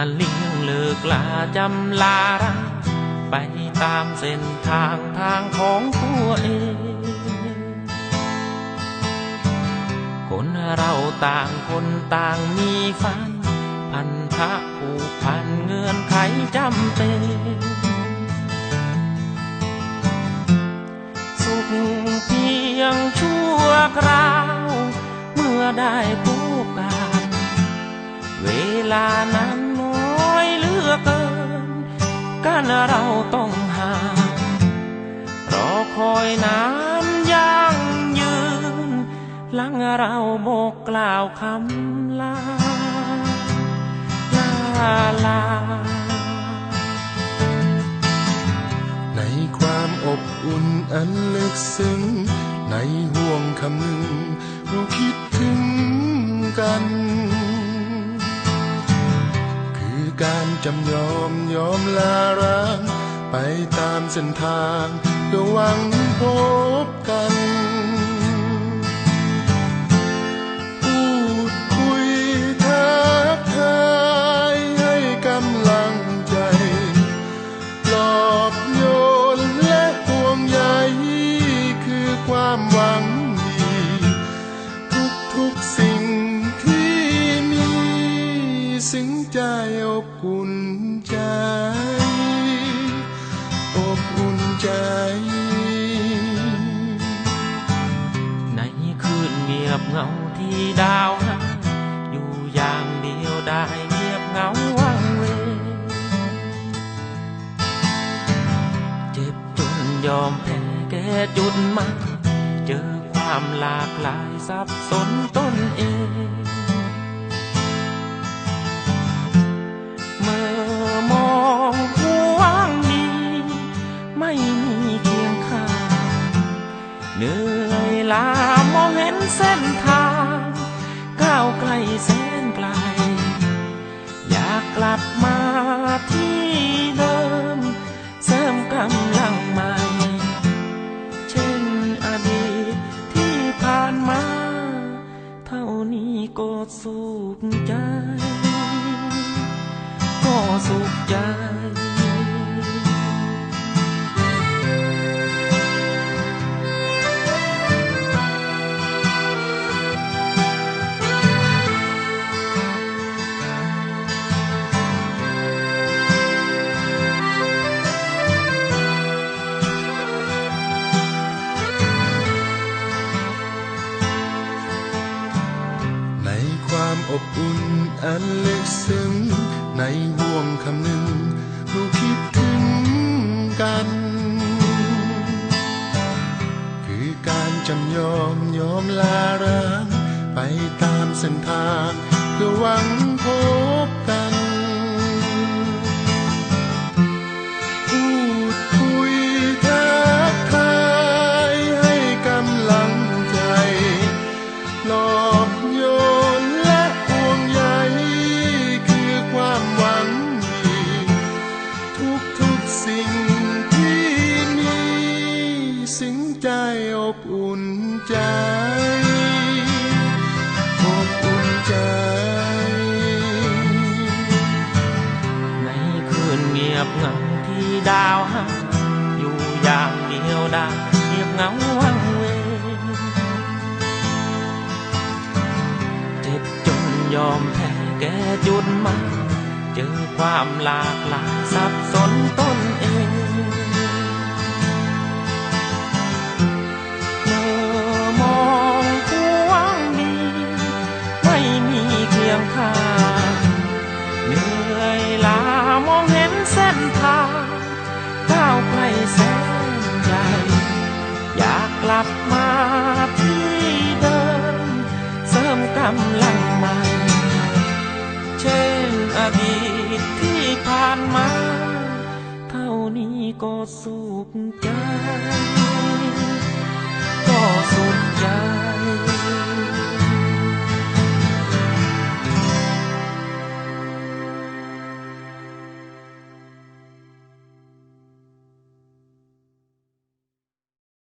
ลาจำลารักไปตามเส้นทางทางของตัวเอง คนเราต่างคนต่างมีฝัน พันธะผูกพันเงื่อนไขจำเป็นสุขเพียงชั่วคราว เมื่อได้พบกัน เวลานั้น กันเราต้องห่างรอคอยน้ำยังยืน หลังเราบอกกล่าวคำลา ลาลา ในความอบอุ่นอันลึกซึ้ง ในห่วงคำหนึ่งเราคิดถึงกัน การจำยอมยอมลาร้าง ไปตามเส้นทางเพื่อหวังพบกัน พูดคุยทักทายให้กำลังใจปลอบโยนและห่วงใยคือความหวังดี ทุกทุกๆสิ่ง สิ่งใจอบอุ่นใจ อบอุ่นใจ ในคืนเงียบเหงาที่ดาวหางอยู่อย่างเดียวได้เงียบเหงาวังเวเจ็บจนยอมแพ้แก่จุดมาเจอความหลากหลายสับสนตนเอง เคียงข้างเหนื่อยล้ามองเห็นเส้นทางก้าวไกลแสนไกล อยากกลับมาที่เดิม เสริมกำลังใหม่ เช่นอดีตที่ผ่านมา เท่านี้ก็สุขใจ ก็สุขใจ อบอุ่นอันลึกซึ้งในห่วงคำหนึ่งเราคิดถึงกัน คือการจำยอมยอมลาร้างไปตามเส้นทางเพื่อหวังพบ สิ่งที่มีสิ่งใจอบอุ่นใจอบอุ่นใจ ในคืนเงียบเหงาที่ดาวหางอยู่อย่างเดียวได้เงียบเหงาวังเวงเจ็บจนยอมแพ้แก่จุดมาเจอความหลากหลายสับสน เคียงข้างเหนื่อยล้ามองเห็นเส้นทางก้าวไกลแสนไกลอยากกลับมาที่เดิม เสริมกำลังใหม่เช่นอดีตที่ผ่านมา เท่านี้ก็สุขใจ ก็สุ